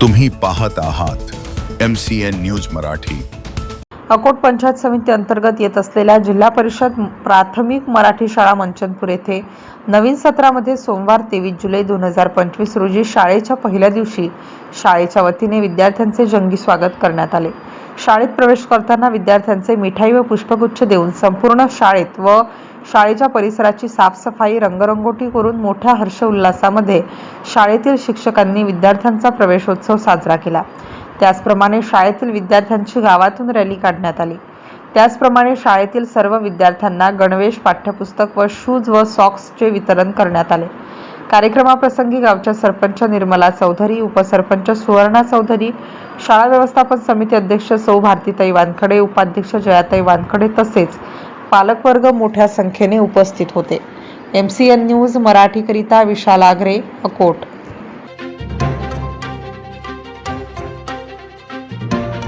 तुम्ही पाहत आहात M C N news Marathi. Akot panchayat समिती अंतर्गत येत असलेल्या जिल्हा परिषद प्राथमिक मराठी शाळा मंचनपूर येथे नवीन सत्रामध्ये सोमवार तेवीस जुलै दोन हजार पंचवीस रोजी शाळेच्या पहिल्या दिवशी शाळेच्या वतीने विद्यार्थ्यांचे जंगी स्वागत करण्यात आले. शाळेत प्रवेश करताना विद्यार्थ्यांचे मिठाई व पुष्पगुच्छ देऊन संपूर्ण शाळेत व शाळेच्या परिसराची साफसफाई रंगरंगोटी करून मोठ्या हर्षउल्हासामध्ये शाळेतील शिक्षकांनी विद्यार्थ्यांचा प्रवेशोत्सव साजरा केला. त्याचप्रमाणे शाळेतील विद्यार्थ्यांची गावातून रॅली काढण्यात आली. त्याचप्रमाणे शाळेतील सर्व विद्यार्थ्यांना गणवेश पाठ्यपुस्तक व शूज व सॉक्सचे वितरण करण्यात आले. कार्यक्रमाप्रसंगी गावच्या सरपंच निर्मला चौधरी उपसरपंच सुवर्णा चौधरी शाळा व्यवस्थापन समिती अध्यक्ष सौ भारतीताई वानखडे उपाध्यक्ष जयाताई वानखडे तसेच पालकवर्ग मोठ्या संख्येने उपस्थित होते. एम सी एन न्यूज मराठीकरिता विशाल आगरे अकोट.